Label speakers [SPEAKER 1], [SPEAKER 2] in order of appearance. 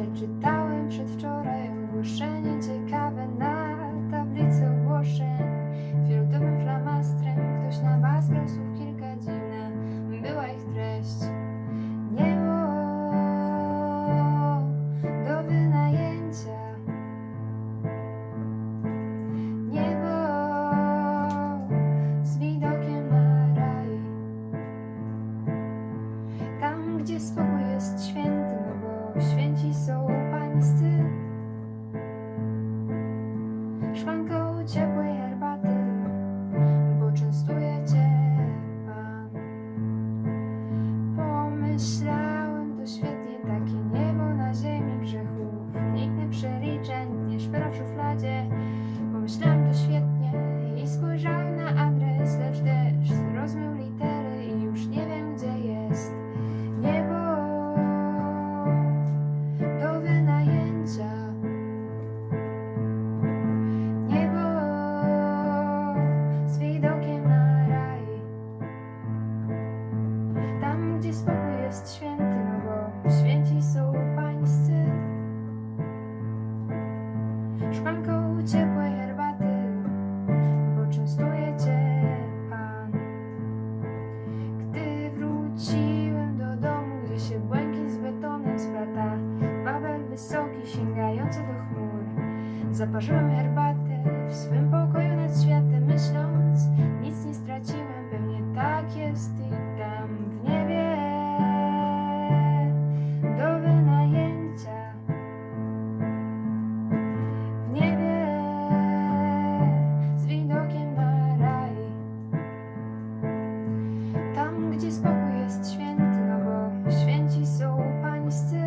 [SPEAKER 1] przeczytałem przed sunshine. jest święty, no bo święci są pańscy. Szklanką ciepłej herbaty, bo częstuje cię Pan. Gdy wróciłem do domu, gdzie się błękit z betonem splata, Babel wysoki sięgający do chmur, zaparzyłem herbatę w swym pokoju nad światem, myśląc nic pusty